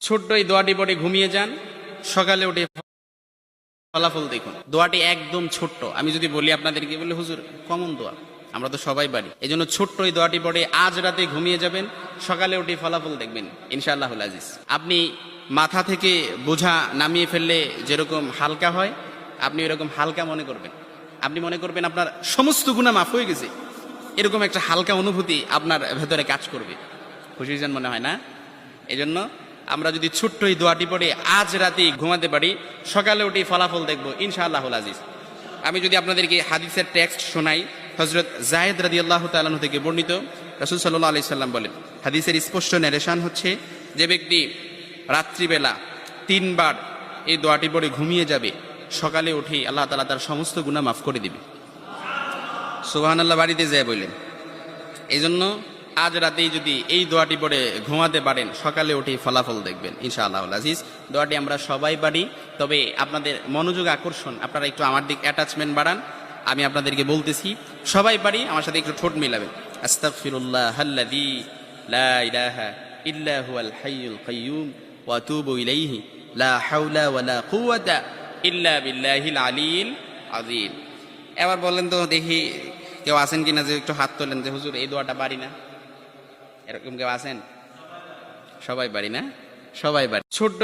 ছোট্ট এই দোয়াটি পরে ঘুমিয়ে যান। সকালে উঠে ফলাফল দেখুন। দোয়াটি একদম ছোট্ট। আমি যদি বলি আপনাদেরকে, বলে, হুজুর, কমন দোয়া। আমরা তো সবাই বাড়ি এই জন্য ছোট্ট এই দোয়াটি পড়ে আজ রাতে ঘুমিয়ে যাবেন। সকালে উঠে ফলাফল দেখবেন ইনশাআল্লাহ আজিজ। আপনি মাথা থেকে বোঝা নামিয়ে ফেললে যেরকম হালকা হয়, আপনি এরকম হালকা মনে করবেন। আপনি মনে করবেন আপনার সমস্ত গুণা মাফ হয়ে গেছে। এরকম একটা হালকা অনুভূতি আপনার ভেতরে কাজ করবে। খুশি মনে হয় না? এজন্য আমরা যদি ছোট্ট এই দোয়াটি পড়ে, আজ রাতে ঘুমাতে পারি, সকালে উঠে ফলাফল দেখব, ইনশাআল্লাহ আজিজ। আমি যদি আপনাদেরকে হাদিসের টেক্সট শোনাই হজরত জায়েদ রাদি আল্লাহ তালানু থেকে বর্ণিত, রসুল সাল্লাহ আলি সাল্লাম বলেন, হাদিসের স্পষ্ট ন্যারেশন হচ্ছে যে ব্যক্তি রাত্রিবেলা তিনবার এই দোয়াটি পড়ে ঘুমিয়ে যাবে, সকালে উঠে আল্লাহ তালা তার সমস্ত গুণা মাফ করে দিবে। সুবাহান আল্লাহ বাড়িতে যায় বললেন। এই জন্য আজ রাতেই যদি এই দোয়াটি পড়ে ঘুমাতে পারেন, সকালে উঠে ফলাফল দেখবেন, ইনশাআল্লাহ আজিজ। দোয়াটি আমরা সবাই পারি, তবে আপনাদের মনোযোগ আকর্ষণ, আপনারা একটু আমার দিক অ্যাটাচমেন্ট বাড়ান, আমি আপনাদেরকে বলতেছি, সবাই পারি, আমার সাথে একটু ঠোঁট মিলাবেন। লা ইল্লা ওয়া লা ইল্লা আযীম। এবার বলেন তো দেখি কেউ আছেন কিনা যে একটু হাত তোলেন যে, হুজুর, এই দোয়াটা পারি না। এরকম কেউ আছেন? সবাই বাড়ি না? সবাই বাড়ি। ছোট্ট